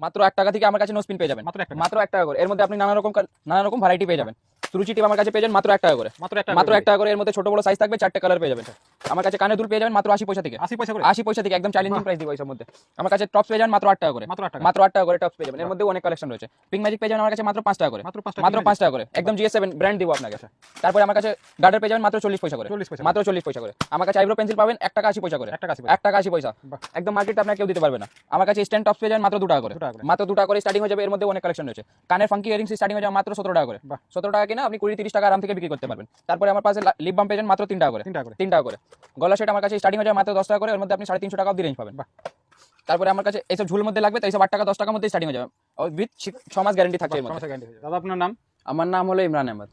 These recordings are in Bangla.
মাত্র এক টাকা থেকে আমার কাছে নো স্পিন পেয়ে যাবেন। মাত্র এক টাকা। করে। এর মধ্যে আপনি নানা রকম নানা রকম ভ্যারাইটি পেয়ে যাবেন। সুরুচি টিপ আমার কাছে পেয়ে যাবেন মাত্র এক টাকা করে। মাত্র এক টাকা মাত্র করে। এক টাকা করে। এর মধ্যে ছোট বড় সাইজ থাকবে চারটে কালার পেয়ে যাবেন। আমার কাছে কানে দুল পেয়ে যাবেন মাত্র আশি পয়সা থেকে। আশি পয়সা করে? আশি পয়সা থেকে একদম চ্যালেঞ্জিং প্রাইস দিব মধ্যে। আমার কাছে টপস পেয়ে যাবেন মাত্র আট টাকা করে। মাত্র আট টাকা। মাত্র আট টাকা করে টপস পেয়ে যাবেন। এর মধ্যে অনেক কালেকশন রয়েছে। পিঙ্ক ম্যাজিক পেয়ে যাবেন আমার কাছে মাত্র পাঁচ টাকা করে। মাত্র পাঁচ টাকা মাত্র পাঁচ টাকা করে। একদম জিএস সেভেন ব্র্যান্ড দিব আপনাকে। তারপরে আমার কাছে গার্ডার পেয়ে যাবেন মাত্র চল্লিশ পয়সা করে। চল্লিশ পয়সা মাত্র চল্লিশ পয়সা করে। আমার কাছে আইব্রো পেন্সিল পাবেন এক টাকা আশি পয়সা করে। এক টাকা আশি পয়সা। এক টাকা আশি পয়সা। বাহ। একদম মার্কেটে আপনাকে কেউ দিতে পারবে না। আমার কাছে স্ট্যান্ড টপস পেয়ে যাবেন মাত্র দু টাকা করে। মাত্র দু টাকা করে স্টার্টিং হয়ে যাবে। এর মধ্যে অনেক কালেকশন রয়েছে। কানের ফাঙ্কি ইয়ারিংস স্টার্টিং হয়ে যাবে মাত্র সতেরো টাকা করে। সতেরো টাকা কিনা আপনি কুড়ি তিরিশ টাকা আরাম থেকে বিক্রি করতে পারবেন। তারপরে আমার পাশে লিপ বাম পেয়েছেন মাত্র তিন টাকা করে। তিন টাকা করে। তিন টাকা করে। গলা সেট আমার কাছে স্টার্টিং হয়ে যায় মাত্র দশ টাকা করে এর মধ্যে আপনি সাড়ে তিনশো টাকা অব্দি রেঞ্জ পাবেন। তারপরে আমার কাছে এসব ঝুল মধ্যে লাগবে তো এইসব আট টাকা দশ টাকার মধ্যে স্টার্টিং হয়ে যাবে। উইথ ছ মাস গ্যারেন্টি যাবে। দাদা আপনার নাম? আমার নাম হলো ইমরান আহমদ।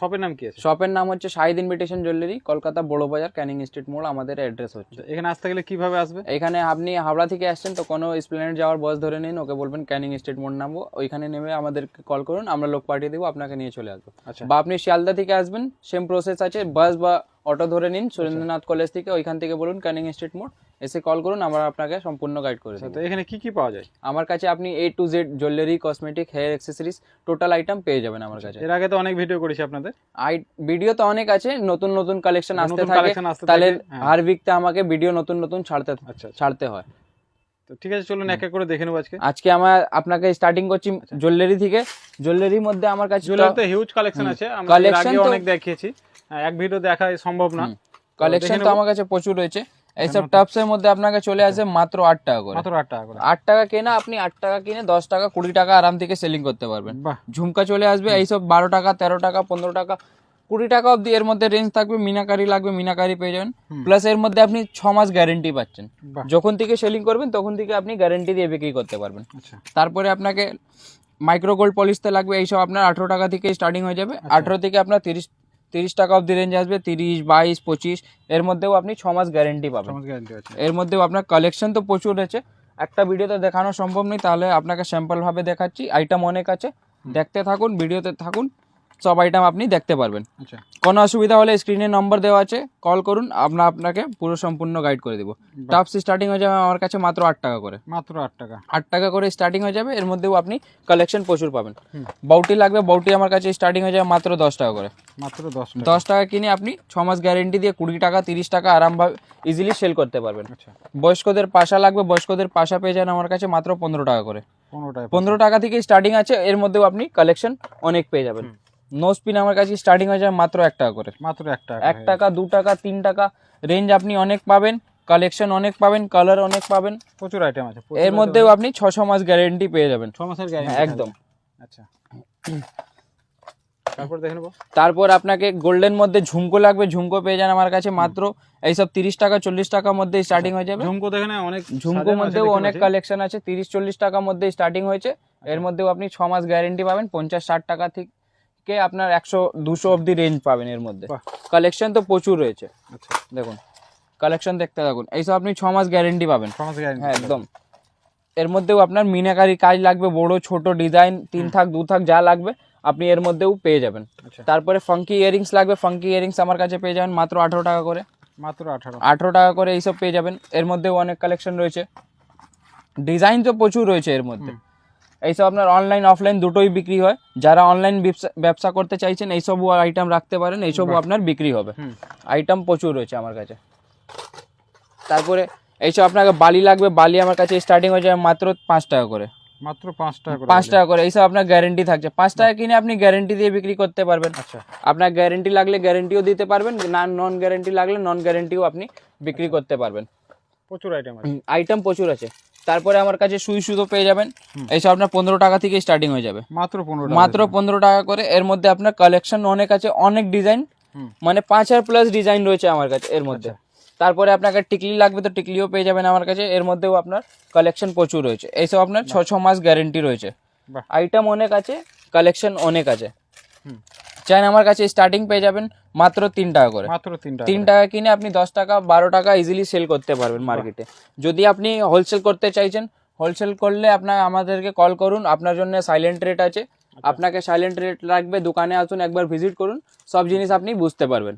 শপের নাম কি আছে? শপের নাম হচ্ছে শাহিদ ইনভিটেশন জুয়েলারি কলকাতা বড় বাজার ক্যানিং স্ট্রিট মোড় আমাদের অ্যাড্রেস হচ্ছে। এখানে আসতে গেলে কীভাবে আসবে? এখানে আপনি হাওড়া থেকে আসছেন তো কোনো স্প্লেনেড যাওয়ার বাস ধরে নিন ওকে বলবেন ক্যানিং স্ট্রিট মোড় নামবো ওইখানে নেমে আমাদেরকে কল করুন আমরা লোক পাঠিয়ে দেবো আপনাকে নিয়ে চলে আসব। আচ্ছা। বা আপনি শিয়ালদা থেকে আসবেন সেম প্রসেস আছে বাস বা অটো ধরে নিন সুরেন্দ্রনাথ কলেজ থেকে ওইখান থেকে বলুন ক্যানিং স্ট্রিট মোড় এসে কল করুন আমরা আপনাকে সম্পূর্ণ গাইড করে আচ্ছা, দেবো। তো এখানে কি কি পাওয়া যায়? আমার কাছে আপনি A to Z jewellery cosmetic hair accessories total item পেয়ে যাবেন আমার কাছে। এর আগে তো অনেক ভিডিও করেছি আপনাদের? আই ভিডিও তো অনেক আছে নতুন নতুন কালেকশন আসতে থাকে তাহলে হ্যাঁ। উইকতে আমাকে ভিডিও নতুন নতুন ছাড়তে আচ্ছা আচ্ছা। ছাড়তে হয়। তো ঠিক আছে চলুন এক এক করে দেখে নেব আজকে। আজকে আমার আপনাকে স্টার্টিং করছি জুয়েলারি থেকে। জুয়েলারির মধ্যে আমার কাছে জুয়েলারিতে হিউজ কালেকশন আছে আমরা আগে অনেক দেখিয়েছি। হ্যাঁ, এক ভিডিও দেখা সম্ভব না। কালেকশন তো আমার কাছে প্রচুর রয়েছে। এইসব টপস এর মধ্যে আপনাকে চলে আসে মাত্র আট টাকা করে। মাত্র আট টাকা করে। আট টাকা কেনা আপনি আট টাকা কিনে দশ টাকা কুড়ি টাকা আরাম থেকে সেলিং করতে পারবেন। বাহ। ঝুমকা চলে আসবে এইসব বারো টাকা তেরো টাকা পনেরো টাকা কুড়ি টাকা অব্দি এর মধ্যে রেঞ্জ থাকবে মিনাকারি লাগবে মিনাকারি পেয়ে যাবেন। প্লাস এর মধ্যে আপনি ছ মাস গ্যারেন্টি পাচ্ছেন। যখন থেকে সেলিং করবেন তখন থেকে আপনি গ্যারেন্টি দিয়ে বিক্রি করতে পারবেন। আচ্ছা। তারপরে আপনাকে মাইক্রো গোল্ড পলিশতে লাগবে এইসব আপনার আঠেরো টাকা থেকে স্টার্টিং হয়ে যাবে। আঠেরো থেকে আপনার তিরিশ তিরিশ টাকা অব্দি রেঞ্জ আসবে তিরিশ বাইশ পঁচিশ এর মধ্যেও আপনি ছ মাস গ্যারেন্টি পাবেন। আছে। এর মধ্যেও আপনার কালেকশন তো প্রচুর রয়েছে একটা ভিডিওতে দেখানো সম্ভব নেই তাহলে আপনাকে স্যাম্পলভাবে দেখাচ্ছি। আইটেম অনেক আছে দেখতে থাকুন ভিডিওতে থাকুন। সব আইটেম আপনি দেখতে পারবেন। আচ্ছা। কোনো অসুবিধা হলে স্ক্রিনে নম্বর দেওয়া আছে কল করুন আমরা আপনাকে পুরো সম্পূর্ণ গাইড করে দেবো। টপস স্টার্টিং হয়ে যাবে আমার কাছে মাত্র আট টাকা করে। মাত্র আট টাকা। আট টাকা করে স্টার্টিং হয়ে যাবে এর মধ্যেও আপনি কালেকশন প্রচুর পাবেন। বাউটি লাগবে বাউটি আমার কাছে স্টার্টিং হয়ে যাবে মাত্র দশ টাকা করে। মাত্র দশ টাকা। দশ টাকা কিনে আপনি ছ মাস গ্যারেন্টি দিয়ে কুড়ি টাকা তিরিশ টাকা আরামভাবে ইজিলি সেল করতে পারবেন। আচ্ছা। বয়স্কদের পাশা লাগবে বয়স্কদের পাশা পেয়ে যান আমার কাছে মাত্র পনেরো টাকা করে। পনেরো টাকা। পনেরো টাকা থেকে স্টার্টিং আছে এর মধ্যেও আপনি কালেকশন অনেক পেয়ে যাবেন। নো স্পিন আমার কাছে স্টার্টিং হয়ে যাবে মাত্র এক টাকা করে। মাত্র এক টাকা এক টাকা দু টাকা তিন টাকা রেঞ্জ আপনি অনেক পাবেন কালেকশন অনেক পাবেন কালার অনেক পাবেন। প্রচুর আইটেম আছে এর মধ্যেও আপনি ছশো মাস গ্যারেন্টি পেয়ে যাবেন। ছ মাসের গ্যারান্টি একদম। আচ্ছা। তারপর দেখে নেব। তারপর আপনাকে গোল্ডেন মধ্যে ঝুমকো লাগবে ঝুমকো পেয়ে যান আমার কাছে মাত্র এইসব তিরিশ টাকা চল্লিশ টাকার মধ্যে স্টার্টিং হয়ে যাবে। ঝুমকো দেখে অনেক ঝুমকো মধ্যেও অনেক কালেকশন আছে তিরিশ চল্লিশ টাকার মধ্যে স্টার্টিং হয়েছে। এর মধ্যেও আপনি ছ মাস গ্যারেন্টি পাবেন পঞ্চাশ ষাট টাকা থেকে আপনার একশো দুশো অব্দি রেঞ্জ পাবেন এর মধ্যে। কালেকশন তো প্রচুর রয়েছে। আচ্ছা। দেখুন কালেকশন দেখতে থাকুন। এইসব আপনি ছ মাস গ্যারেন্টি পাবেন। ছ মাসের গ্যারান্টি হ্যাঁ একদম। এর মধ্যেও আপনার মিনাকারি কাজ লাগবে বড় ছোট ডিজাইন তিন থাক দু থাক যা লাগবে আপনি এর মধ্যেও পেয়ে যাবেন। আচ্ছা। তারপরে ফাঙ্কি ইয়ারিংস লাগবে ফাঙ্কি ইয়ারিংস আমার কাছে পেয়ে যাবেন মাত্র আঠেরো টাকা করে। মাত্র আঠারো। আঠেরো টাকা করে এইসব পেয়ে যাবেন। এর মধ্যেও অনেক কালেকশন রয়েছে। ডিজাইন তো প্রচুর রয়েছে এর মধ্যে। এইসব আপনার অনলাইন অফলাইন দুটোই বিক্রি হয়। যারা অনলাইন ব্যবসা করতে চাইছেন এইসব আইটেম রাখতে পারেন এইসবও আপনার বিক্রি হবে। আইটেম প্রচুর রয়েছে আমার কাছে। তারপরে এইসব আপনাকে বালি লাগবে বালি আমার কাছে স্টার্টিং হয়ে যাবে মাত্র পাঁচ টাকা করে। মাত্র পাঁচ টাকা করে পাঁচ টাকা করে এইসব আপনার গ্যারেন্টি থাকছে। পাঁচ টাকা কিনে আপনি গ্যারেন্টি দিয়ে বিক্রি করতে পারবেন। আচ্ছা। আপনার গ্যারেন্টি লাগলে গ্যারেন্টিও দিতে পারবেন না নন গ্যারেন্টি লাগলে নন গ্যারেন্টিও আপনি বিক্রি করতে পারবেন। প্রচুর আইটেম আইটেম প্রচুর আছে। তারপরে আমার কাছে সুই সুতো পেয়ে যাবেন। এইসব আপনার পনেরো টাকা থেকে স্টার্টিং হয়ে যাবে। মাত্র পনেরো টাকা মাত্র পনেরো টাকা করে। এর মধ্যে আপনার কালেকশন অনেক আছে অনেক ডিজাইন মানে পাঁচ হাজার প্লাস ডিজাইন রয়েছে আমার কাছে এর মধ্যে। তারপরে আপনাকে টিকলি লাগবে তো টিকলিও পেয়ে যাবেন আমার কাছে। এর মধ্যেও আপনার কালেকশন প্রচুর রয়েছে। এইসব আপনার ছ ছ মাস গ্যারেন্টি রয়েছে। আইটেম অনেক আছে কালেকশন অনেক আছে। হুম। চাইন আমার কাছে স্টার্টিং পেয়ে যাবেন মাত্র তিন টাকা করে। মাত্র তিন টাকা তিন টাকা কিনে আপনি দশ টাকা বারো টাকা ইজিলি সেল করতে পারবেন মার্কেটে যদি আপনি হোলসেল করতে চাইছেন হোলসেল করলে আপনার আমাদেরকে কল করুন। আপনার জন্য সাইলেন্ট রেট আছে। আপনাকে সাইলেন্ট রেট রাখবে দোকানে আসুন একবার ভিজিট করুন। সব জিনিস আপনি বুঝতে পারবেন।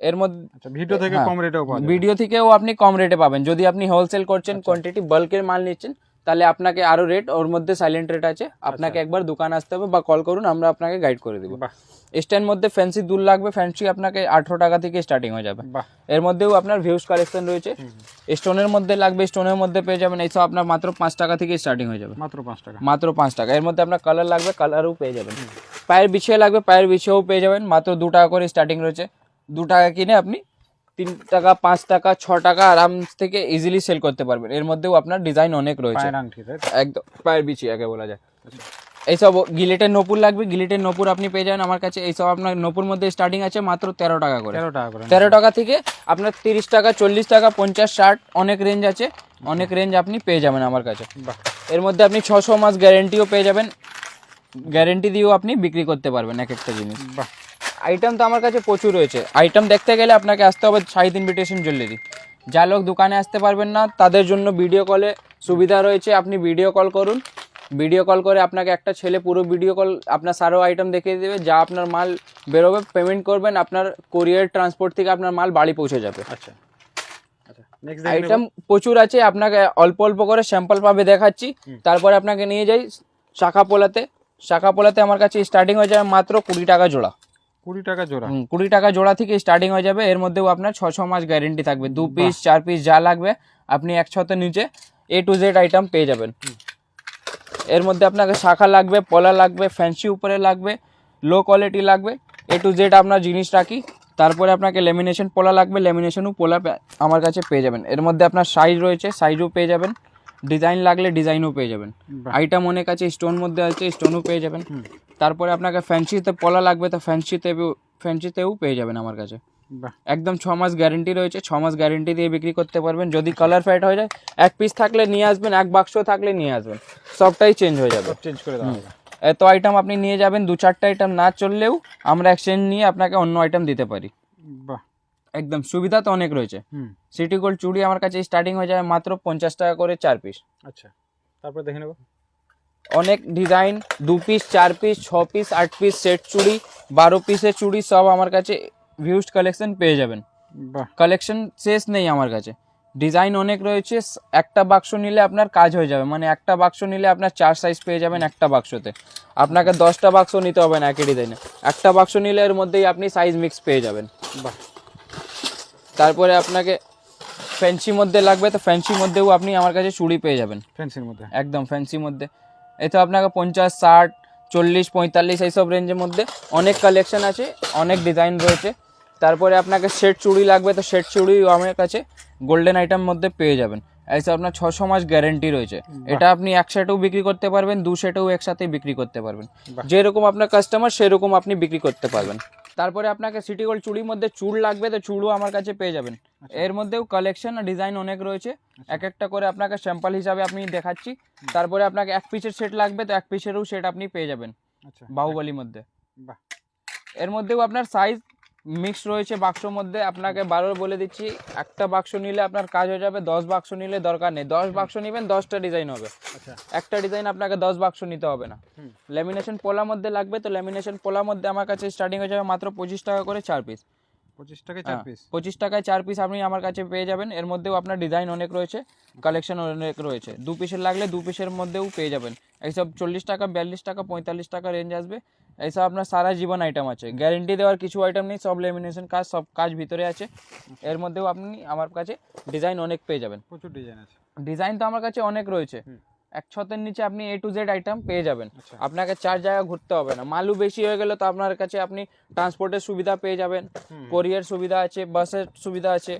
এর মধ্যে আচ্ছা ভিডিও থেকে হ্যাঁ। কম রেটেও ভিডিও থেকেও আপনি কম রেটে পাবেন। যদি আপনি হোলসেল করছেন কোয়ান্টিটি বাল্কের মাল নিচ্ছেন তাহলে আপনাকে আরও রেট ওর মধ্যে সাইলেন্ট রেট আছে। আপনাকে একবার দোকান আসতে হবে বা কল করুন আমরা আপনাকে গাইড করে দেবো। স্ট্যান্ড মধ্যে ফ্যান্সি দুল লাগবে ফ্যান্সি আপনাকে আঠেরো টাকা থেকে স্টার্টিং হয়ে যাবে। এর মধ্যেও আপনার ভিউজ কালেকশন রয়েছে। স্টোনের মধ্যে লাগবে স্টোনের মধ্যে পেয়ে যাবেন এইসব আপনার মাত্র পাঁচ টাকা থেকে স্টার্টিং হয়ে যাবে। মাত্র পাঁচ টাকা। মাত্র পাঁচ টাকা। এর মধ্যে আপনার কালার লাগবে কালারও পেয়ে যাবেন। পায়ের বিছিয়ে লাগবে পায়ের বিছিয়েও পেয়ে যাবেন মাত্র দু টাকা করে স্টার্টিং রয়েছে। দু টাকা কিনে আপনি তিন টাকা পাঁচ টাকা ছ টাকা আরাম থেকে ইজিলি সেল করতে পারবেন। এর মধ্যেও আপনার ডিজাইন অনেক রয়েছে? একদম পায়ের বিচি আগে বলা যায়। এইসব গিলেটের নপুর লাগবে গিলেটের নপুর আপনি পেয়ে যাবেন আমার কাছে। এইসব আপনার নপুর মধ্যে স্টার্টিং আছে মাত্র তেরো টাকা করে। তেরো টাকা করে। তেরো টাকা থেকে আপনার তিরিশ টাকা চল্লিশ টাকা পঞ্চাশ ষাট অনেক রেঞ্জ আছে। অনেক রেঞ্জ আপনি পেয়ে যাবেন আমার কাছে। বাহ। এর মধ্যে আপনি ছশো মাস গ্যারেন্টিও পেয়ে যাবেন। গ্যারেন্টি দিয়েও আপনি বিক্রি করতে পারবেন এক একটা জিনিস। বাহ। আইটেম তো আমার কাছে প্রচুর রয়েছে। আইটেম দেখতে গেলে আপনাকে আসতে হবে সাইড ইনভিটেশন জুয়েলারি যা লোক দোকানে আসতে পারবেন না তাদের জন্য ভিডিও কলে সুবিধা রয়েছে আপনি ভিডিও কল করুন। ভিডিও কল করে আপনাকে একটা ছেলে পুরো ভিডিও কল আপনার সারো আইটেম দেখিয়ে দেবে যা আপনার মাল বেরোবে পেমেন্ট করবেন আপনার কোরিয়ার ট্রান্সপোর্ট থেকে আপনার মাল বাড়ি পৌঁছে যাবে। আচ্ছা। আচ্ছা আইটেম প্রচুর আছে আপনাকে অল্প অল্প করে স্যাম্পল পাবে দেখাচ্ছি। তারপরে আপনাকে নিয়ে যাই শাখা পোলাতে শাখা পোলাতে আমার কাছে স্টার্টিং হয়ে যাবে মাত্র কুড়ি টাকা জোড়া। কুড়ি টাকা জোড়া। কুড়ি টাকা জোড়া থেকে স্টার্টিং হয়ে যাবে। এর মধ্যেও আপনার ছ ছ মাস গ্যারেন্টি থাকবে। দু পিস চার পিস যা লাগবে আপনি একসাথে নিচে এ টু জেড আইটেম পেয়ে যাবেন। এর মধ্যে আপনাকে শাখা লাগবে পলা লাগবে ফ্যান্সি উপরে লাগবে লো কোয়ালিটি লাগবে। এ টু জেড আপনার জিনিস রাখি। তারপরে আপনাকে লেমিনেশন পোলা লাগবে। লেমিনেশনও পোলা আমার কাছে পেয়ে যাবেন। এর মধ্যে আপনার সাইজ রয়েছে সাইজও পেয়ে যাবেন। ডিজাইন লাগলে ডিজাইনও পেয়ে যাবেন। আইটেম অনেক আছে স্টোন মধ্যে আছে স্টোনও পেয়ে যাবেন। তারপরে আপনাকে ফ্যান্সিতে পলা লাগবে তো ফ্যান্সিতে ফ্যান্সিতেও পেয়ে যাবেন আমার কাছে। একদম ছ মাস গ্যারেন্টি রয়েছে ছ মাস গ্যারেন্টি দিয়ে বিক্রি করতে পারবেন। যদি কালার ফেড হয়ে যায় এক পিস থাকলে নিয়ে আসবেন এক বাক্স থাকলে নিয়ে আসবেন। সবটাই চেঞ্জ হয়ে যাবে। চেঞ্জ করে দেওয়া এত আইটেম আপনি নিয়ে যাবেন দু চারটা আইটেম না চললেও আমরা এক্সচেঞ্জ নিয়ে আপনাকে অন্য আইটেম দিতে পারি। বাহ। একদম সুবিধা তো অনেক রয়েছে। সিটি গোল্ড চুড়ি আমার কাছে স্টার্টিং হয়ে যাবে মাত্র পঞ্চাশ টাকা করে চার পিস আচ্ছা তারপরে দেখে নেব। অনেক ডিজাইন দু পিস চার পিস ছ পিস আট পিস সেট চুড়ি বারো পিসের চুড়ি সব আমার কাছে ভিউজ কালেকশন পেয়ে যাবেন। কালেকশন শেষ নেই আমার কাছে। ডিজাইন অনেক রয়েছে একটা বাক্স নিলে আপনার কাজ হয়ে যাবে। মানে একটা বাক্স নিলে আপনার চার সাইজ পেয়ে যাবেন একটা বাক্সতে আপনাকে দশটা বাক্স নিতে হবে না একই ডিজাইনে একটা বাক্স নিলে এর মধ্যেই আপনি সাইজ মিক্স পেয়ে যাবেন। বাহ। তারপরে আপনাকে ফ্যান্সি মধ্যে লাগবে তো ফ্যান্সি মধ্যেও আপনি আমার কাছে চুড়ি পেয়ে যাবেন। ফ্যান্সির মধ্যে? একদম ফ্যান্সি মধ্যে। এ তো আপনাকে পঞ্চাশ ষাট চল্লিশ পঁয়তাল্লিশ এইসব রেঞ্জের মধ্যে অনেক কালেকশন আছে অনেক ডিজাইন রয়েছে। তারপরে আপনাকে সেট চুড়ি লাগবে তো সেট চুড়িও আমার কাছে গোল্ডেন আইটেম মধ্যে পেয়ে যাবেন। এইসব আপনার ছশো মাস গ্যারেন্টি রয়েছে। এটা আপনি এক সেটেও বিক্রি করতে পারবেন দু সেটেও একসাথে বিক্রি করতে পারবেন। যেরকম আপনার কাস্টমার সেরকম আপনি বিক্রি করতে পারবেন। তারপরে আপনাকে সিটি গোল্ড চুড়ির মধ্যে চুড় লাগবে তো চুড়ও আমার কাছে পেয়ে যাবেন। এর মধ্যেও কালেকশন আর ডিজাইন অনেক রয়েছে। এক একটা করে আপনাকে স্যাম্পল হিসাবে আপনি দেখাচ্ছি। তারপরে আপনাকে এক পিসের সেট লাগবে তো এক পিসেরও সেট আপনি পেয়ে যাবেন আচ্ছা। বাহুবলির মধ্যে। বাহ। এর মধ্যেও আপনার সাইজ মিক্স রয়েছে বাক্সর মধ্যে। আপনাকে বারবার বলে দিচ্ছি একটা বাক্স নিলে আপনার কাজ হয়ে যাবে দশ বাক্স নিলে দরকার নেই। দশ বাক্স নেবেন দশটা ডিজাইন হবে। আচ্ছা। একটা ডিজাইন আপনাকে দশ বাক্স নিতে হবে না। ল্যামিনেশন পোলার মধ্যে লাগবে তো ল্যামিনেশন পোলা মধ্যে আমার কাছে স্টার্টিং হয়ে যাবে মাত্র পঁচিশ টাকা করে চার পিস পঁচিশ টাকায় চার হ্যাঁ, পিস পঁচিশ টাকায় চার পিস আপনি আমার কাছে পেয়ে যাবেন। এর মধ্যেও আপনার ডিজাইন অনেক রয়েছে কালেকশন অনেক রয়েছে। দু পিসের লাগলে দু পিসের মধ্যেও পেয়ে যাবেন। এইসব চল্লিশ টাকা বিয়াল্লিশ টাকা পঁয়তাল্লিশ টাকা রেঞ্জ আসবে। এইসব আপনার সারা জীবন আইটেম আছে। গ্যারেন্টি দেওয়ার কিছু আইটেম নেই সব লেমিনেশন কাজ সব কাজ ভিতরে আছে। এর মধ্যেও আপনি আমার কাছে ডিজাইন অনেক পেয়ে যাবেন। প্রচুর ডিজাইন আছে। ডিজাইন তো আমার কাছে অনেক রয়েছে। এক ছতের নিচে আপনি এ টু জেড আইটেম পেয়ে যাবেন। আচ্ছা। আপনাকে চার জায়গা ঘুরতে হবে না। মালু বেশি হয়ে গেলে তো আপনার কাছে আপনি ট্রান্সপোর্টের সুবিধা পেয়ে যাবেন। কোরিয়ার সুবিধা আছে বাসের সুবিধা আছে।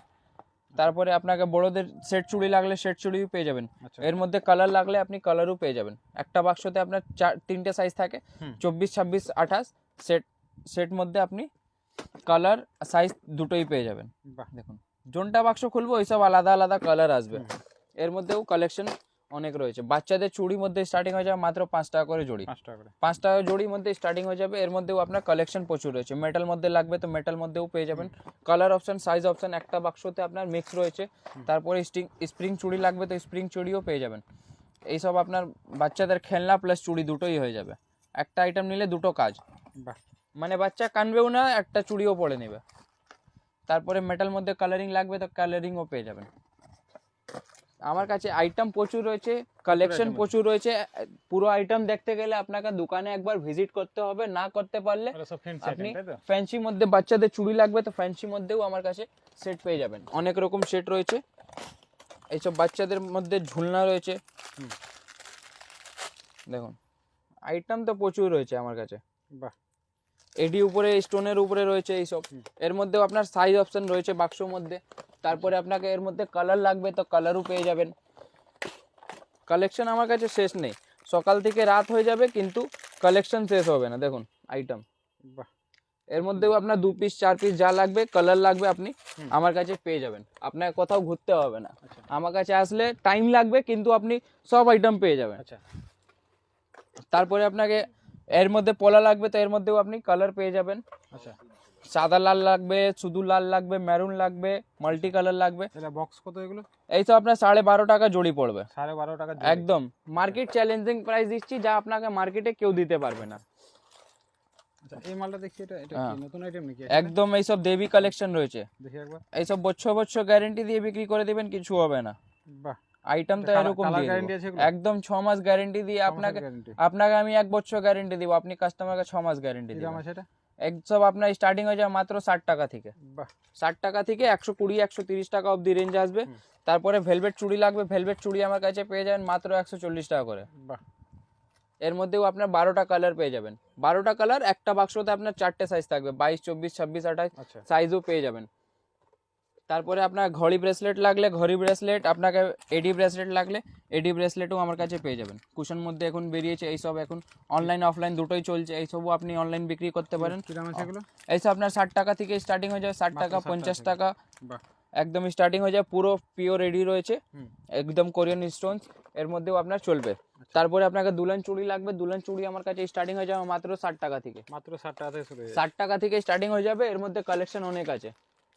তারপরে আপনাকে বড়দের সেট চুড়ি লাগলে সেট চুড়িও পেয়ে যাবেন। আচ্ছা। এর মধ্যে কালার লাগলে আপনি কালারও পেয়ে যাবেন। একটা বাক্সতে আপনার চার তিনটে সাইজ থাকে। চব্বিশ ছাব্বিশ আঠাশ সেট সেট মধ্যে আপনি কালার সাইজ দুটোই পেয়ে যাবেন। দেখুন জোনটা বাক্স খুলবো ওইসব আলাদা আলাদা কালার আসবে। এর মধ্যেও কালেকশন অনেক রয়েছে। বাচ্চাদের চুড়ির মধ্যে স্টার্টিং হয়ে যাবে মাত্র পাঁচ টাকা করে জোড়ি। পাঁচ টাকা করে। পাঁচ টাকা জোড়ির মধ্যে স্টার্টিং হয়ে যাবে এর মধ্যেও আপনার কালেকশন প্রচুর রয়েছে। মেটাল মধ্যে লাগবে তো মেটাল মধ্যেও পেয়ে যাবেন। কালার অপশন সাইজ অপশন একটা বাক্সতে আপনার মিক্স রয়েছে। তারপরে স্টিং স্প্রিং চুড়ি লাগবে তো স্প্রিং চুড়িও পেয়ে যাবেন। এইসব আপনার বাচ্চাদের খেলনা প্লাস চুড়ি দুটোই হয়ে যাবে। একটা আইটেম নিলে দুটো কাজ। মানে বাচ্চা কানবেও না একটা চুড়িও পরে নেবে। তারপরে মেটাল মধ্যে কালারিং লাগবে তো কালারিংও পেয়ে যাবেন। আমার কাছে আইটেম প্রচুর রয়েছে কালেকশন প্রচুর রয়েছে। পুরো আইটেম দেখতে গেলে আপনাকে দোকানে একবার ভিজিট করতে হবে না করতে পারলে আপনি আইটেম তাই তো? ফ্যান্সি মধ্যে বাচ্চাদের চুড়ি লাগবে তো ফ্যান্সি মধ্যেও আমার কাছে সেট পেয়ে যাবেন। অনেক রকম সেট রয়েছে। এইসব বাচ্চাদের মধ্যে ঝুলনা রয়েছে। দেখুন আইটেম তো প্রচুর রয়েছে আমার কাছে। বাহ। এডি উপরে স্টোনের উপরে রয়েছে এইসব। এর মধ্যেও আপনার সাইজ অপশন রয়েছে বাক্সর মধ্যে। তারপরে আপনাকে এর মধ্যে কালার লাগবে তো কালারও পেয়ে যাবেন। কালেকশন আমার কাছে শেষ নেই। সকাল থেকে রাত হয়ে যাবে কিন্তু কালেকশন শেষ হবে না। দেখুন আইটেম বাহ। এর মধ্যেও আপনার দু পিস চার পিস যা লাগবে কালার লাগবে আপনি আমার কাছে পেয়ে যাবেন। আপনাকে কোথাও ঘুরতে হবে না। আচ্ছা। আমার কাছে আসলে টাইম লাগবে কিন্তু আপনি সব আইটেম পেয়ে যাবেন। আচ্ছা। তারপরে আপনাকে এর মধ্যে পলা লাগবে তো এর মধ্যেও আপনি কালার পেয়ে যাবেন। আচ্ছা। সাদা লাল লাগবে শুধু লাল লাগবে মেরুন লাগবে মাল্টি কালার লাগবে। এটা বক্স কত এগুলো? এইসব আপনার সাড়ে বারো টাকা জোড়ি পড়বে। সাড়ে বারো টাকা একদম। মার্কেট চ্যালেঞ্জিং প্রাইস দিচ্ছি যা আপনাকে মার্কেটে কেউ দিতে পারবে না। আচ্ছা এই মালটা দেখি এটা এটা হ্যাঁ। নতুন আইটেম নাকি? একদম এইসব দেবী কালেকশন রয়েছে। দেখি একবার। এইসব বছর বছর গ্যারেন্টি দিয়ে বিক্রি করে দিবেন কিছু হবে না। বাহ। আইটেম তো এরকম একদম ছ মাস গ্যারেন্টি দিয়ে আপনাকে আপনাকে আমি এক বছর গ্যারেন্টি দিব। আপনি কাস্টমারকে ছ মাস গ্যারেন্টি দিব সব আপনার স্টার্টিং হয়ে যাবে মাত্র ষাট টাকা থেকে। বাহ। ষাট টাকা থেকে একশো কুড়ি একশো তিরিশ টাকা অবধি রেঞ্জ আসবে। তারপরে ভেলভেট চুড়ি লাগবে ভেলভেট চুড়ি আমার কাছে পেয়ে যাবেন মাত্র একশো চল্লিশ টাকা করে। বাহ। এর মধ্যেও আপনার বারোটা কালার পেয়ে যাবেন। বারোটা কালার একটা বাক্সতে আপনার চারটে সাইজ থাকবে বাইশ চব্বিশ ছাব্বিশ আঠাশ আচ্ছা। সাইজও পেয়ে যাবেন। তারপরে আপনার ঘড়ি ব্রেসলেট লাগলে ঘড়ি ব্রেসলেট আপনাকে এডি ব্রেসলেট লাগলে এডি ব্রেসলেটও আমার কাছে পেয়ে যাবেন। কুশন মধ্যে এখন বেরিয়েছে এইসব এখন অনলাইন অফলাইন দুটোই চলছে। এইসবও আপনি অনলাইন বিক্রি করতে পারেন। এইসব আপনার ষাট টাকা থেকে স্টার্টিং হয়ে যাবে। ষাট টাকা পঞ্চাশ টাকা। একদম স্টার্টিং হয়ে যায় পুরো পিওর রেডি রয়েছে। একদম কোরিয়ান স্টোনস এর মধ্যেও আপনার চলবে। তারপরে আপনাকে দুলন চুড়ি লাগবে। দুলন চুড়ি আমার কাছে স্টার্টিং হয়ে যাবে মাত্র ষাট টাকা থেকে। মাত্র ষাট টাকা থেকে ষাট টাকা থেকে স্টার্টিং হয়ে যাবে। এর মধ্যে কালেকশন অনেক আছে।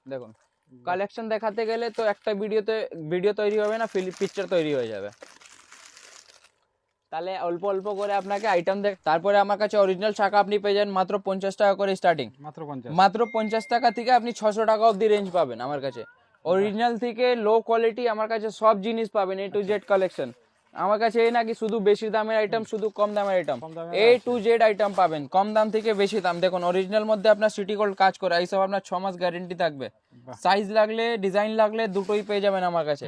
দেখুন। কালেকশন দেখাতে গেলে তো একটা ভিডিওতে ভিডিও তৈরি হবে না পিকচার তৈরি হয়ে যাবে। তাহলে অল্প অল্প করে আপনাকে আইটেম দেখ তারপরে আমার কাছে অরিজিনাল শাখা আপনি পেয়ে যান মাত্র পঞ্চাশ টাকা করে স্টার্টিং মাত্র পঞ্চাশ। মাত্র পঞ্চাশ টাকা থেকে আপনি ছশো টাকা অবধি রেঞ্জ পাবেন আমার কাছে। অরিজিনাল থেকে লো কোয়ালিটি আমার কাছে সব জিনিস পাবেন এ টু জেড কালেকশন আমার কাছে এই নাকি শুধু বেশি দামের আইটেম শুধু কম দামের item A to Z item পাবেন কম দাম থেকে বেশি দাম। দেখুন অরিজিনাল মধ্যে আপনার সিটি গোল্ড কাজ করে এইসব আপনার ছ মাস গ্যারেন্টি থাকবে সাইজ লাগলে ডিজাইন লাগলে দুটোই পেয়ে যাবেন আমার কাছে।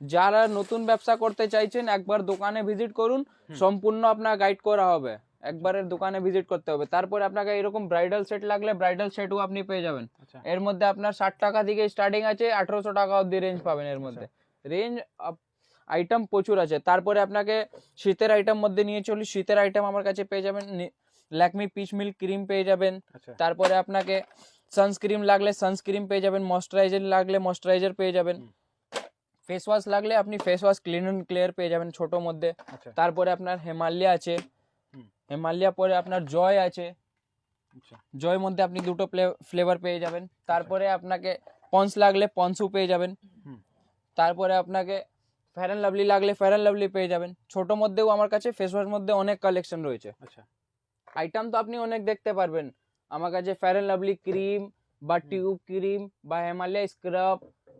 যারা নতুন ব্যবসা করতে চাইছেন একবার দোকানে ভিজিট করুন সম্পূর্ণ আপনার গাইড করা হবে। একবারের দোকানে ভিজিট করতে হবে। তারপরে আপনাকে এরকম ব্রাইডাল সেট লাগলে ব্রাইডাল সেটও আপনি পেয়ে যাবেন। আচ্ছা। এর মধ্যে আপনার ষাট টাকা থেকে স্টার্টিং আছে আঠারোশো টাকা অবধি রেঞ্জ পাবেন এর মধ্যে। রেঞ্জ আইটেম প্রচুর আছে। তারপরে আপনাকে শীতের আইটেম মধ্যে নিয়ে চলি শীতের আইটেম আমার কাছে পেয়ে যাবেন ল্যাকমি পিচ মিল্ক ক্রিম পেয়ে যাবেন। আচ্ছা। তারপরে আপনাকে সানস্ক্রিন লাগলে সানস্ক্রিম পেয়ে যাবেন ময়শ্চারাইজার লাগলে ময়শ্চারাইজার পেয়ে যাবেন। ফেস ওয়াশ লাগলে আপনি face wash clean and clear পেয়ে যাবেন ছোট মধ্যে। আচ্ছা। তারপরে আপনার হেমালয়া আছে। হুম। হেমালয়া পরে আপনার জয় আছে। আচ্ছা। জয় মধ্যে আপনি দুটো ফ্লেভার পেয়ে যাবেন। তারপরে আপনাকে পন্স লাগলে পন্সও পেয়ে যাবেন। হুম। তারপরে আপনাকে ফেয়ার অ্যান্ড লাভলি লাগলে ফেয়ার অ্যান্ড লাভলি পেয়ে যাবেন। ছোট মধ্যেও আমার কাছে ফেস ওয়াশ মধ্যে অনেক কালেকশন রয়েছে। আচ্ছা। আইটেম তো আপনি অনেক দেখতে পারবেন। আমার কাছে ফেয়ার অ্যান্ড লাভলি ক্রিম বা টিউব ক্রিম বা হিমালয়া স্ক্রাব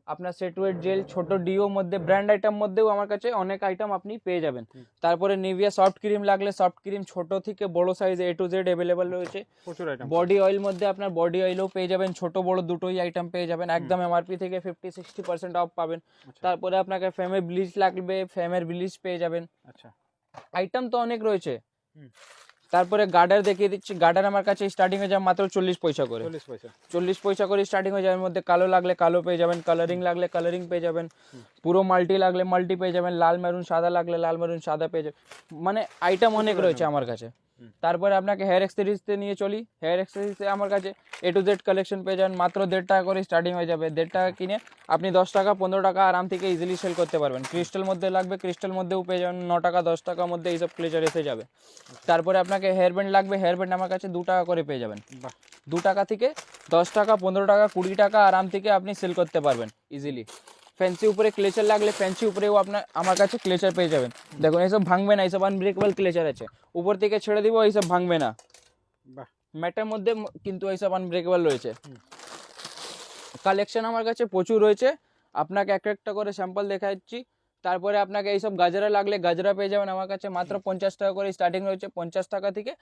আপনার সেটওয়েট জেল ছোট ডিও মধ্যে ব্র্যান্ড আইটেম মধ্যেও আমার কাছে অনেক আইটেম আপনি পেয়ে যাবেন। তারপরে নিভিয়া সফট ক্রিম লাগলে সফট ক্রিম ছোট থেকে বড় size A to Z available রয়েছে। প্রচুর আইটেম বডি অয়েল মধ্যে আপনার বডি অয়েলও পেয়ে যাবেন ছোট বড় দুটোই আইটেম পেয়ে যাবেন। একদম এমআরপি থেকে ফিফটি সিক্সটি পার্সেন্ট অফ পাবেন। আচ্ছা। তারপরে আপনাকে ফেমের ব্লিচ লাগবে ফেমের ব্লিচ পেয়ে যাবেন। আচ্ছা। আইটেম তো অনেক রয়েছে। তারপরে গার্ডার দেখিয়ে দিচ্ছি। গার্ডার আমার কাছে স্টার্টিং হয়ে যাবে মাত্র চল্লিশ পয়সা করে। চল্লিশ পয়সা। করে স্টার্টিং হয়ে যাবে মধ্যে কালো লাগলে কালো পেয়ে যাবেন কালারিং লাগলে কালারিং পেয়ে যাবেন পুরো মাল্টি লাগলে মাল্টি পেয়ে যাবেন লাল মেরুন সাদা লাগলে লাল মেরুন সাদা পেয়ে যাবেন। মানে আইটেম অনেক রয়েছে আমার কাছে। তারপরে আপনাকে হেয়ার এক্সেসরিজতে নিয়ে চলি। হেয়ার এক্সেসরিজে আমার কাছে এ টু জেড কালেকশন পেয়ে যাবেন। মাত্র দেড় টাকা করে স্টার্টিং হয়ে যাবে। দেড় টাকা কিনে আপনি দশ টাকা পনেরো টাকা আরাম থেকে ইজিলি সেল করতে পারবেন। ক্রিস্টাল মধ্যে লাগবে। ক্রিস্টাল মধ্যেও পেয়ে যাবেন ন টাকা দশ টাকার মধ্যে এইসব ক্লেচার এসে যাবে। তারপরে আপনাকে হেয়ার ব্যান্ড লাগবে। হেয়ার ব্যান্ড আমার কাছে দু টাকা করে পেয়ে যাবেন। বাহ। দু টাকা থেকে দশ টাকা পনেরো টাকা কুড়ি টাকা আরাম থেকে আপনি সেল করতে পারবেন ইজিলি ফ্যান্সি উপরে ক্লেচার লাগলে ফ্যান্সি উপরেও আপনার আমার কাছে ক্লেচার পেয়ে যাবেন। দেখুন এইসব ভাঙবে না এইসব আনব্রেকেবল ক্লেচার আছে। উপর থেকে ছেড়ে দিব এইসব ভাঙবে না। ম্যাটের মধ্যে কিন্তু এইসব আনব্রেকেবল রয়েছে। কালেকশন আমার কাছে প্রচুর রয়েছে। আপনাকে এক একটা করে স্যাম্পল দেখাচ্ছি। তারপরে আপনাকে এইসব গাজরা লাগলে গাজরা পেয়ে যাবেন। আমার কাছে মাত্র পঞ্চাশ টাকা করে স্টার্টিং রয়েছে। পঞ্চাশ টাকা থেকে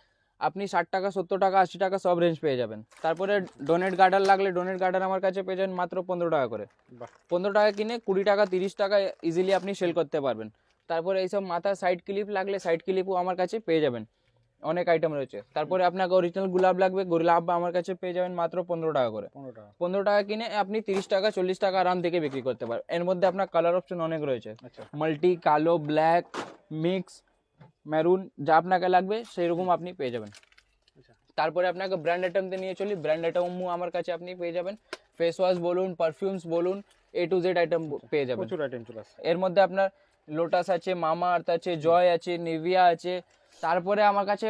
আপনি ষাট টাকা সত্তর টাকা আশি টাকা সব রেঞ্জ পেয়ে যাবেন। তারপরে ডোনেট গার্ডার লাগলে ডোনেট গার্ডার আমার কাছে পেয়ে যাবেন মাত্র পনেরো টাকা করে। পনেরো টাকা কিনে কুড়ি টাকা তিরিশ টাকা ইজিলি আপনি সেল করতে পারবেন। তারপরে এইসব মাথার সাইড ক্লিপ লাগলে সাইড ক্লিপও আমার কাছে পেয়ে যাবেন। অনেক আইটেম রয়েছে। তারপরে আপনাকে অরিজিনাল গোলাপ লাগবে গোলাপ আমার কাছে পেয়ে যাবেন মাত্র পনেরো টাকা করে। পনেরো টাকা। কিনে আপনি তিরিশ টাকা চল্লিশ টাকা আরাম থেকে বিক্রি করতে পারবেন। এর মধ্যে আপনার কালার অপশন অনেক রয়েছে। আচ্ছা। মাল্টি কালো ব্ল্যাক মিক্স মেরুন যা আপনাকে লাগবে সেই রকম আপনি পেয়ে যাবেন। আচ্ছা। তারপরে আপনাকে ব্র্যান্ড আইটেমতে নিয়ে চলি। ব্র্যান্ড আইটেমও আমার কাছে আপনি পেয়ে যাবেন। ফেস ওয়াশ বলুন পারফিউমস বলুন এ টু জেড আইটেম পেয়ে যাবেন। প্রচুর আইটেম চলে আসছে। এর মধ্যে আপনার লোটাস আছে মামা আর্থ আছে জয় আছে নিভিয়া আছে। তারপরে আমার কাছে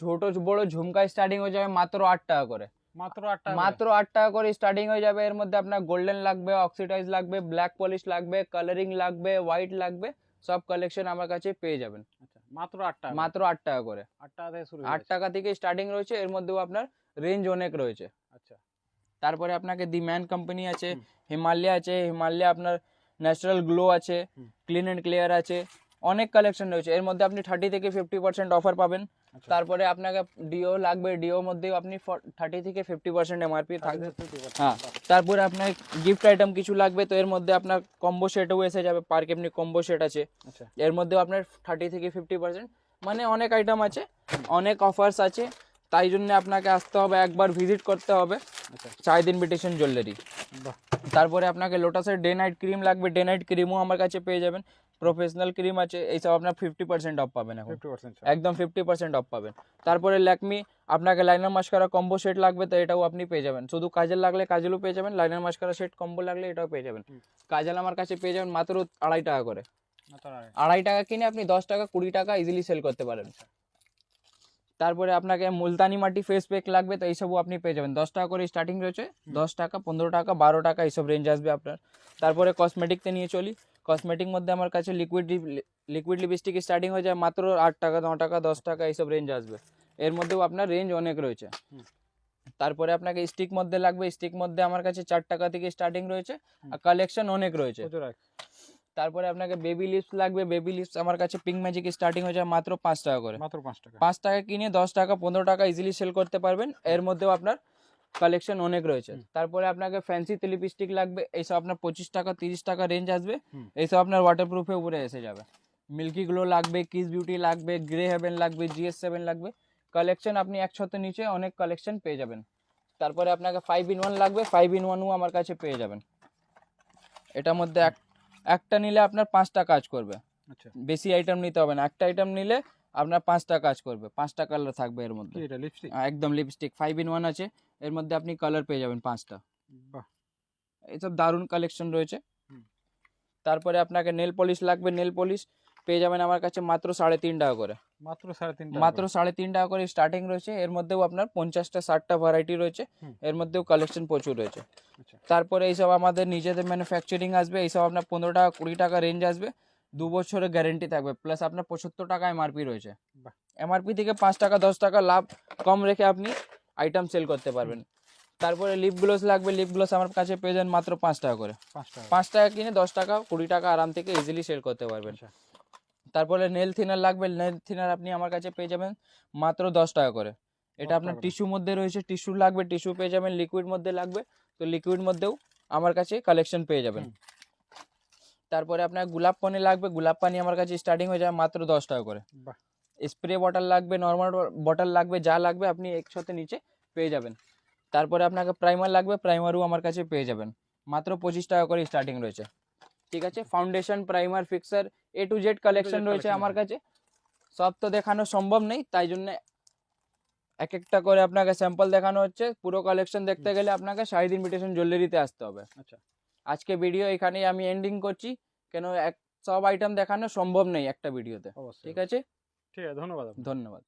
ছোট বড় ঝুমকা স্টার্টিং হয়ে যাবে মাত্র আট টাকা করে। মাত্র আট টাকা মাত্র আট টাকা করে স্টার্টিং হয়ে যাবে। এর মধ্যে আপনার গোল্ডেন লাগবে অক্সিডাইজ লাগবে ব্ল্যাক পলিশ লাগবে কালারিং লাগবে হোয়াইট লাগবে সব কালেকশন আমার কাছে পেয়ে যাবেন। মাত্র আট টাকা। মাত্র আট টাকা করে। আট টাকা থেকে শুরু আট টাকা থেকে স্টার্টিং রয়েছে এর মধ্যেও আপনার রেঞ্জ অনেক রয়েছে। আচ্ছা। তারপরে আপনাকে দি ম্যান কোম্পানি আছে হুম। হিমালয়া আছে হিমালয়া আপনার ন্যাচারাল গ্লো আছে ক্লিন অ্যান্ড ক্লিয়ার আছে অনেক কালেকশন রয়েছে। এর মধ্যে আপনি থার্টি থেকে ফিফটি পার্সেন্ট অফার পাবেন। তারপরে আপনাকে ডিও লাগবে ডিও মধ্যেও আপনি থার্টি থেকে ফিফটি পার্সেন্ট এমআরপি থাকবে। হ্যাঁ তারপরে আপনার গিফট আইটেম কিছু লাগবে তো এর মধ্যে আপনার কম্বো সেটও এসে যাবে পার্ক এমনি কম্বো সেট আছে। আচ্ছা। এর মধ্যেও আপনার থার্টি থেকে ফিফটি পার্সেন্ট মানে অনেক আইটেম আছে অনেক অফার্স আছে তাই জন্য আপনাকে আসতে হবে একবার ভিজিট করতে হবে। আচ্ছা। চাহিদ ইনভিটেশন জুয়েলারি তারপরে আপনাকে লোটাসের ডে নাইট ক্রিম লাগবে ডে নাইট ক্রিমও আমার কাছে পেয়ে যাবেন। প্রফেশনাল ক্রিম আছে এইসব আপনার ফিফটি পার্সেন্ট অফ পাবেন এখন। একদম ফিফটি পার্সেন্ট অফ পাবেন। তারপরে ল্যাকমি আপনাকে লাইনার মাস্কারা কম্বো সেট লাগবে তো এটাও আপনি পেয়ে যাবেন। শুধু কাজের লাগলে কাজেলও পেয়ে যাবেন লাইনার মাস্কারা সেট কম্বো লাগলে এটাও পেয়ে যাবেন। কাজল আমার কাছে পেয়ে যাবেন মাত্র আড়াই টাকা করে। আড়াই আড়াই টাকা কিনে আপনি দশ টাকা কুড়ি টাকা ইজিলি সেল করতে পারেন। তারপরে আপনাকে মুলতানি মাটি ফেস প্যাক লাগবে তো এইসবও আপনি পেয়ে যাবেন। দশ টাকা করে স্টার্টিং রয়েছে দশ টাকা পনেরো টাকা বারো টাকা এইসব রেঞ্জ আসবে আপনার। তারপরে কসমেটিকতে নিয়ে চলি। কসমেটিক মধ্যে আমার কাছে লিকুইড লিকুইড লিপস্টিক স্টার্টিং হয়ে যায় মাত্র আট টাকা ন টাকা দশ টাকা এইসব রেঞ্জ আসবে। এর মধ্যেও আপনার রেঞ্জ অনেক রয়েছে। তারপরে আপনাকে স্টিক মধ্যে লাগবে স্টিক মধ্যে আমার কাছে চার টাকা থেকে স্টার্টিং রয়েছে আর কালেকশন অনেক রয়েছে। তারপরে আপনাকে বেবি লিপস লাগবে বেবি লিপস আমার কাছে পিঙ্ক ম্যাজিক স্টার্টিং হয়ে যায় মাত্র পাঁচ টাকা করে। মাত্র পাঁচ টাকা। পাঁচ টাকা কিনে দশ টাকা পনেরো টাকা ইজিলি সেল করতে পারবেন। এর মধ্যেও আপনার কালেকশন অনেক রয়েছে। তারপরে আপনাকে ফ্যান্সি লিপস্টিক লাগবে এইসব আপনার পঁচিশ টাকা তিরিশ টাকা রেঞ্জ আসবে। এইসব আপনার ওয়াটারপ্রুফে উপরে এসে যাবে। মিল্কি গ্লো লাগবে কিস বিউটি লাগবে গ্রে হেভেন লাগবে জিএস সেভেন লাগবে। কালেকশন আপনি একসাথে নিচে অনেক কালেকশন পেয়ে যাবেন। তারপরে আপনাকে ফাইভ ইন ওয়ান লাগবে ফাইভ ইন ওয়ানও আমার কাছে পেয়ে যাবেন। এটার মধ্যে এক একটা নিলে আপনার পাঁচটা কাজ করবে। আচ্ছা। বেশি আইটেম নিতে হবে না। একটা আইটেম নিলে আপনার পাঁচটা কাজ করবে পাঁচটা কালার থাকবে এর মধ্যে। এটা লিপস্টিক একদম লিপস্টিক ফাইভ ইন ওয়ান আছে। এর মধ্যে আপনি কালার পেয়ে যাবেন পাঁচটা। বাহ। এইসব দারুণ কালেকশন রয়েছে। তারপরে আপনাকে নেল পলিশ লাগবে নেল পলিশ পেয়ে যাবেন আমার কাছে মাত্র সাড়ে তিন টাকা করে। মাত্র সাড়ে তিন মাত্র সাড়ে তিন টাকা করে স্টার্টিং রয়েছে। এর মধ্যেও আপনার পঞ্চাশটা ষাটটা ভ্যারাইটি রয়েছে। এর মধ্যেও কালেকশন প্রচুর রয়েছে। আচ্ছা। তারপরে এইসব আমাদের নিজেদের ম্যানুফ্যাকচারিং আসবে। এইসব আপনার পনেরো টাকা কুড়ি টাকা রেঞ্জ আসবে। দু বছরের গ্যারেন্টি থাকবে। প্লাস আপনার পঁচাত্তর টাকা এমআরপি রয়েছে। বাহ। এমআরপি থেকে পাঁচ টাকা দশ টাকা লাভ কম রেখে আপনি আইটেম সেল করতে পারবেন। তারপরে লিপ গ্লোস লাগবে লিপ গ্লোস আমার কাছে পেয়ে যান মাত্র পাঁচ টাকা করে। পাঁচ টাকা। কিনে দশ টাকা কুড়ি টাকা আরাম থেকে ইজিলি সেল করতে পারবেন। আচ্ছা। তারপরে নেল থিনার লাগবে নেল থিনার আপনি আমার কাছে পেয়ে যাবেন মাত্র দশ টাকা করে। এটা আপনার টিস্যু মধ্যে রয়েছে টিস্যু লাগবে টিস্যু পেয়ে যাবেন লিকুইড মধ্যে লাগবে। তো লিকুইড মধ্যেও আমার কাছে কালেকশন পেয়ে যাবেন। তারপরে আপনার গোলাপ পানি লাগবে গোলাপ পানি আমার কাছে স্টার্টিং হয়ে যায় মাত্র দশ টাকা করে। বাহ। স্প্রে বটল লাগবে নর্মাল বটল লাগবে যা লাগবে আপনি একসাথে নিচে পেয়ে যাবেন। তারপরে আপনাকে প্রাইমার লাগবে প্রাইমারও আমার কাছে পেয়ে যাবেন। মাত্র পঁচিশ টাকা করে স্টার্টিং রয়েছে। ঠিক আছে? Foundation primer fixer A to Z collection রয়েছে আমার কাছে। সব তো দেখানো সম্ভব নেই তাই জন্য এক একটা করে আপনাকে স্যাম্পল দেখানো হচ্ছে। পুরো কালেকশন দেখতে গেলে আপনাকে শাহিদ ইনভিটেশন জুয়েলারিতে আসতে হবে। আচ্ছা। আজকে ভিডিও এখানেই আমি এন্ডিং করছি। কেন এক সব আইটেম দেখানো সম্ভব নেই একটা ভিডিওতে ঠিক আছে? ঠিক আছে ধন্যবাদ ধন্যবাদ।